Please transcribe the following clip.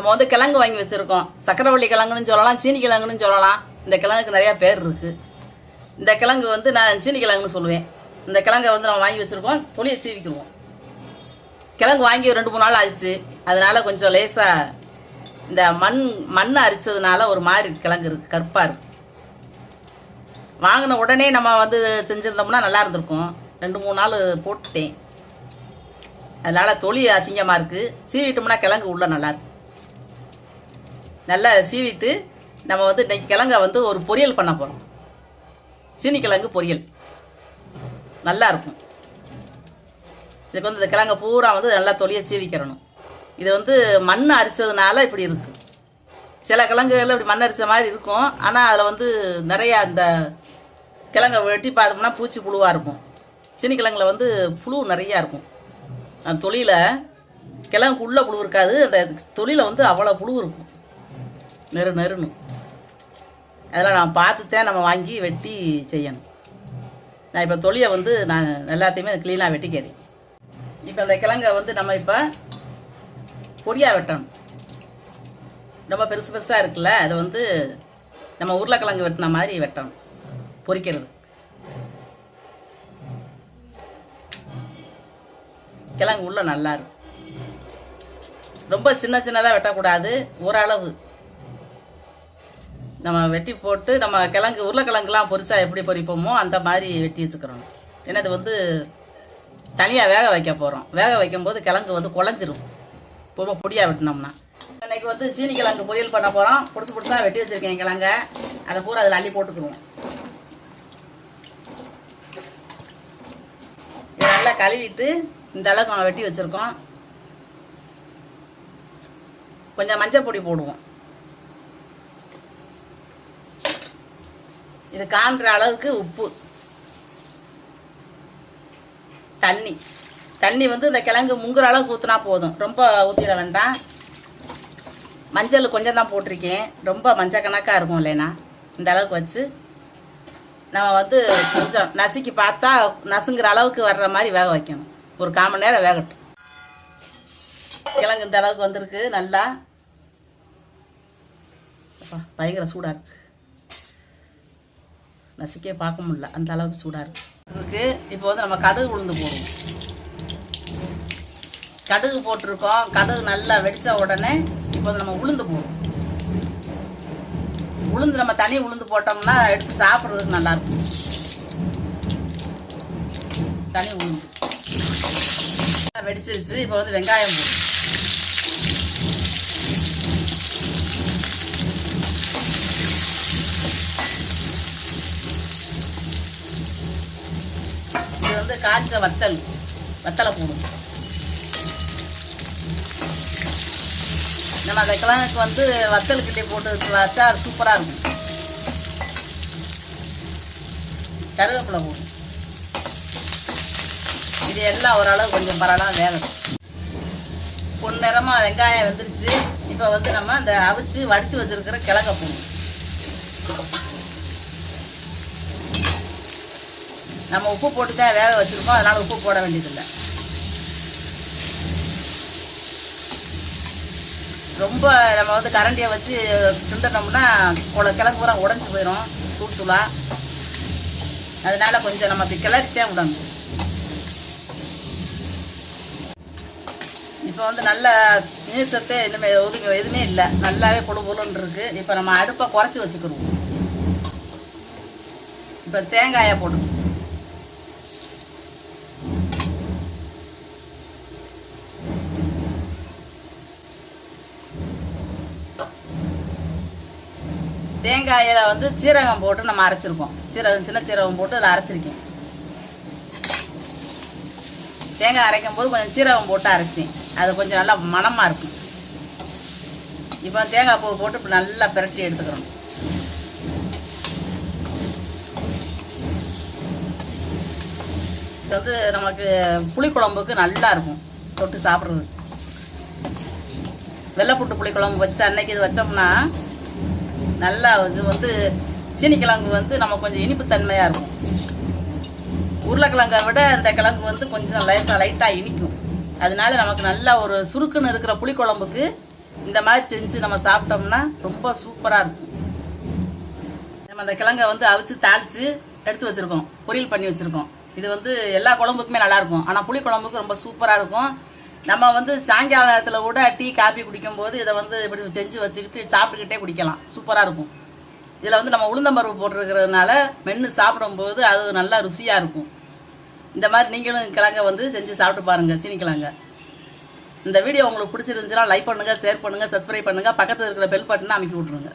நம்ம வந்து கிழங்கு வாங்கி வச்சுருக்கோம். சக்கரவள்ளி கிழங்குன்னு சொல்லலாம் சீனி கிழங்குன்னு சொல்லலாம். இந்த கிழங்குக்கு நிறையா பேர் இருக்குது இந்த கிழங்கு வந்து நான் சீனி கிழங்குன்னு சொல்லுவேன். இந்த கிழங்கை வந்து நம்ம வாங்கி வச்சுருக்கோம் தொலியை சீவிக்குவோம் கிழங்கு வாங்கி ரெண்டு மூணு நாள் ஆயிடுச்சு. அதனால் கொஞ்சம் லேசாக இந்த மண் மண் அரிச்சதுனால ஒரு மாதிரி கிழங்கு இருக்குது கருப்பாக இருக்குது வாங்கின உடனே நம்ம வந்து செஞ்சுருந்தோம்னா நல்லா இருந்திருக்கும். ரெண்டு மூணு நாள் போட்டுட்டேன். அதனால் தொழில் அசிங்கமாக இருக்குது சீவிட்டோம்னா கிழங்கு உள்ளே நல்லாயிருக்கும் நல்லா சீவிட்டு நம்ம வந்து இன்றைக்கி கிழங்க வந்து ஒரு பொரியல் பண்ண போகிறோம் சீனிக்கிழங்கு பொரியல். நல்லாயிருக்கும் இதுக்கு வந்து இந்த கிழங்க பூரா வந்து நல்லா தொலியை சீவிக்கிறணும். இது வந்து மண் அரிச்சதுனால இப்படி இருக்குது சில கிழங்குகளில் இப்படி மண் அரிச்ச மாதிரி இருக்கும். ஆனால் அதில் வந்து நிறையா அந்த கிழங்க வெட்டி பார்த்தோம்னா பூச்சி புழுவாக இருக்கும். சீனி கிழங்குல வந்து புழு நிறையா இருக்கும். அந்த தொழில கிழங்குக்குள்ளே புழு இருக்காது. அந்த தொழில வந்து அவ்வளோ புழு இருக்கும். நெரு நெருணும் அதெல்லாம் நான் பார்த்துத்தான் நம்ம வாங்கி வெட்டி செய்யணும். நான் இப்போ தொழியை வந்து நான் எல்லாத்தையுமே க்ளீனாக வெட்டிக்கிறேன். இப்போ இந்த கிழங்கை வந்து நம்ம இப்போ பொடியாக வெட்டணும். ரொம்ப பெருசு பெருசாக இருக்குல்ல அதை வந்து நம்ம உருளைக்கிழங்கு வெட்டின மாதிரி வெட்டணும் பொரிக்கிறது கிழங்கு உள்ள நல்லா இருக்கும். ரொம்ப சின்ன சின்னதாக வெட்டக்கூடாது ஓரளவு. நம்ம வெட்டி போட்டு நம்ம கிழங்கு உருளைக்கிழங்குலாம் பொரிச்சா எப்படி பொரிப்போமோ அந்த மாதிரி வெட்டி வச்சுக்கிறோம். ஏன்னா இது வந்து தனியாக வேக வைக்க போகிறோம் வேக வைக்கும்போது கிழங்கு வந்து குழஞ்சிரும். ரொம்ப பொடியாக வெட்டினோம்னா. இன்றைக்கி வந்து சீனி கிழங்கு பொரியல் பண்ண போகிறோம் பிடிச்சி பிடிச்சா வெட்டி வச்சுருக்கேன் கிழங்க. அதை பூரா அதில் அள்ளி போட்டுக்குவோம். நல்லா கழுவிட்டு இந்த அளவுக்கு நம்ம வெட்டி வச்சுருக்கோம். கொஞ்சம் மஞ்சள் பொடி போடுவோம். இது காண்ற அளவுக்கு உப்பு. தண்ணி. தண்ணி வந்து இந்த கிழங்கு முங்குற அளவுக்கு ஊற்றினா போதும். ரொம்ப ஊற்றிட வேண்டாம். மஞ்சள் கொஞ்சம் தான் போட்டிருக்கேன். ரொம்ப மஞ்சள் கணக்காக இருக்கும் இல்லைனா இந்த அளவுக்கு வச்சு நம்ம வந்து கொஞ்சம் நசுக்கி பார்த்தா நசுங்கிற அளவுக்கு வர்ற மாதிரி வேக வைக்கணும். ஒரு கால் மணி நேரம் வேகட்டும். கிழங்கு இந்த அளவுக்கு வந்திருக்கு. நல்லா. பயங்கர சூடாக இருக்குது நசுக்கே பார்க்க முடியல. அந்த அளவுக்கு சூடாக இருக்குது இப்போ வந்து நம்ம கடுகு உளுந்து போடுவோம். கடுகு போட்டிருக்கோம். கடுகு நல்லா வெடித்த உடனே இப்போ வந்து நம்ம உளுந்து போடுவோம். உளுந்து நம்ம தனி உளுந்து போட்டோம்னா எடுத்து சாப்பிட்றதுக்கு நல்லாயிருக்கும் தனி உளுந்து. நல்லா வெடிச்சிருச்சு. இப்போ வந்து வெங்காயம் போடுவோம். இது வந்து காய்ச்ச வத்தல் வத்தலை போடும் நம்ம அந்த கிழங்குக்கு வந்து வத்தல் கிட்டே போட்டு வச்சா அது சூப்பராக இருக்கும். கருவேப்பிலை போடும் இது எல்லாம் ஓரளவு கொஞ்சம் பரவாயில்ல வேகணும் பொன்னிறமாக வெங்காயம் வெந்துருச்சு. இப்போ வந்து நம்ம அந்த அவிச்சு வடித்து வச்சிருக்கிற கிழங்க போடணும் நம்ம உப்பு போட்டு தான் வேக வச்சுருக்கோம். அதனால் உப்பு போட வேண்டியதில்லை. ரொம்ப நம்ம வந்து கரண்டியை வச்சு கிண்டனோம்னா குழ கிழங்கு பூரா உடஞ்சி போயிடும் தூள் அதனால் கொஞ்சம் நம்ம அப்படி கிளறிட்டே விடணும். இப்போ வந்து நல்ல மீல் சத்து இனிமேல் ஒதுங்க எதுவுமே இல்லை. நல்லாவே பொடு பொருள்னு இப்போ நம்ம அடுப்பை குறைச்சி வச்சுக்கணும். இப்போ தேங்காயை போடணும். தேங்காயில் வந்து சீரகம் போட்டு நம்ம அரைச்சிருக்கோம். சீரகம் சின்ன சீரகம் போட்டு அதில் அரைச்சிருக்கேன். தேங்காய் அரைக்கும் போது கொஞ்சம் சீரகம் போட்டு அரைச்சேன். அது கொஞ்சம் நல்லா மணமாக இருக்கும். இப்போ தேங்காய் பூ போட்டு இப்போ நல்லா பிரட்டி எடுத்துக்கிறோம் இது வந்து நமக்கு புளிக்குழம்புக்கு நல்லா இருக்கும். தொட்டு சாப்பிட்றது வெள்ளைப்புட்டு புளிக்குழம்பு வச்சு அன்னைக்கு இது வச்சோம்னா நல்லா இது வந்து சீனிக்கிழங்கு வந்து நம்ம கொஞ்சம் இனிப்பு தன்மையாக இருக்கும். உருளைக்கிழங்கை விட இந்த கிழங்கு வந்து கொஞ்சம் லேசாக லைட்டாக இனிக்கும். அதனால நமக்கு நல்லா ஒரு சுருக்குன்னு இருக்கிற புளிக்குழம்புக்கு இந்த மாதிரி செஞ்சு நம்ம சாப்பிட்டோம்னா ரொம்ப சூப்பராக இருக்கும். நம்ம அந்த கிழங்கை வந்து அவிச்சு தாளித்து எடுத்து வச்சுருக்கோம். பொரியல் பண்ணி வச்சுருக்கோம். இது வந்து எல்லா குழம்புக்குமே நல்லாயிருக்கும் ஆனால் புளி குழம்புக்கு ரொம்ப சூப்பராக இருக்கும். நம்ம வந்து சாயங்கால நேரத்தில் கூட டீ காஃபி குடிக்கும்போது இதை வந்து இப்படி செஞ்சு வச்சுக்கிட்டு சாப்பிட்டுக்கிட்டே குடிக்கலாம். சூப்பராக இருக்கும். இதில் வந்து நம்ம உளுந்தம்பருப்பு போட்டிருக்கிறதுனால மென்று சாப்பிடும்போது அது நல்லா ருசியாக இருக்கும். இந்த மாதிரி நீங்களும் கிழங்க வந்து செஞ்சு சாப்பிட்டு பாருங்கள் சீனி கிழங்க. இந்த வீடியோ உங்களுக்கு பிடிச்சிருந்துச்சுன்னா லைக் பண்ணுங்கள் ஷேர் பண்ணுங்கள் சப்ஸ்கிரைப் பண்ணுங்கள் பக்கத்தில் இருக்கிற பெல் பட்டனை அமைக்கி விட்ருங்க